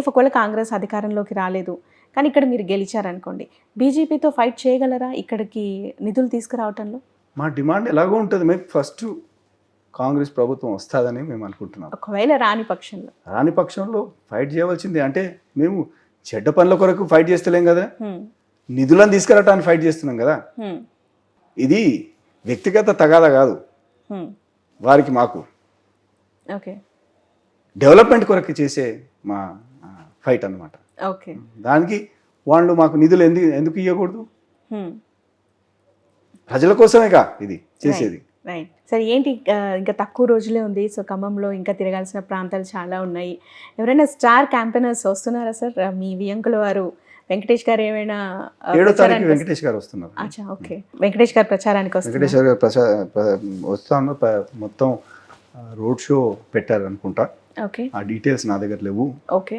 If ఒకవేళ కాంగ్రెస్ అధికారంలోకి రాలేదు కానీ ఇక్కడ మీరు గెలిచారనుకోండి బీజేపీతో ఫైట్ చేయగలరా ఇక్కడికి నిధులు తీసుకురావటంలో? మా డిమాండ్ ఎలాగో ఉంటుంది. మేము ఫస్ట్ కాంగ్రెస్ ప్రభుత్వం వస్తుందని మేము అనుకుంటున్నాం. ఒకవేళ రాని పక్షంలో. రాని పక్షంలో ఫైట్ చేయవలసిందే. అంటే మేము చెడ్డ పనుల కొరకు ఫైట్ చేస్తలేం కదా. నిధులను తీసుకురావటానికి ఫైట్ చేస్తున్నాం కదా. ఇది వ్యక్తిగత తగాదా కాదు. వారికి మాకు. ఓకే. డెవలప్మెంట్ కొరకు చేసే మా ఫైట్ అన్నమాట. ఓకే. దానికి వాళ్ళు మాకు నిధులు ఎందుకు ఎందుకు ఇవ్వకూడదు. ప్రజల కోసమేగా ఇది చేసేది. రైట్ సరే ఏంటి ఇంకా తక్కువ రోజులే ఉంది సో ఖమ్మంలో ఇంకా తిరగాల్సిన ప్రాంతాలు చాలా ఉన్నాయి. ఎవరైనా స్టార్ క్యాంపెయినర్స్ వస్తున్నారా సార్? మీ వియంకుల వారు వెంకటేష్ గారు ఏమైనా ఏడో తారీఖు వెంకటేష్ గారు వస్తున్నారు. అచ్చా ఓకే. వెంకటేష్ గారు ప్రచారానికి వెంకటేశ్వర గారు వస్తాను మొత్తం రోడ్ షో పెట్టారు అనుకుంటా ఓకే. ఆ డీటెయిల్స్ నా దగ్గర లేవు. ఓకే.